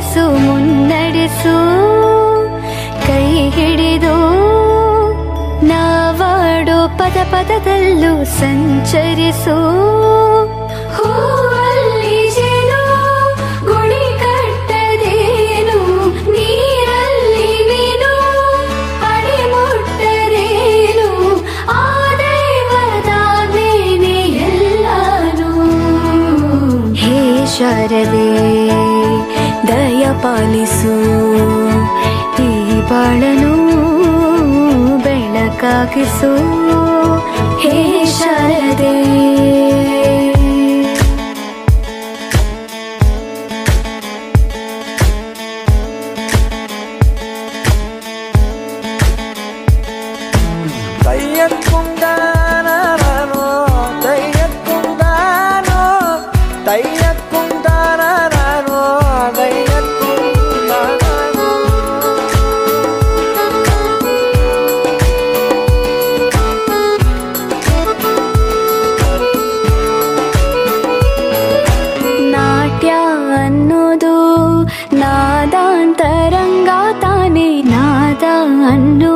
ನೆಲೆಯಾಗಿರಿಸು ಮುನ್ನಡೆಸು ಕೈ ಹಿಡಿದು. ನಾವಾಡೋ ಪದ ಪದದಲ್ಲೂ ಸಂಚರಿಸು. ಶಾರದೆ ದಯಪಾಲಿಸು ಈ ಬಾಳನು ಬೆಳಕಾಗಿಸು ಹೇ ಶಾರದೆ தையத்குந்தானோ தையத்குந்தானோ தையத் నాదాంతరంగా తానే నాదా అన్ను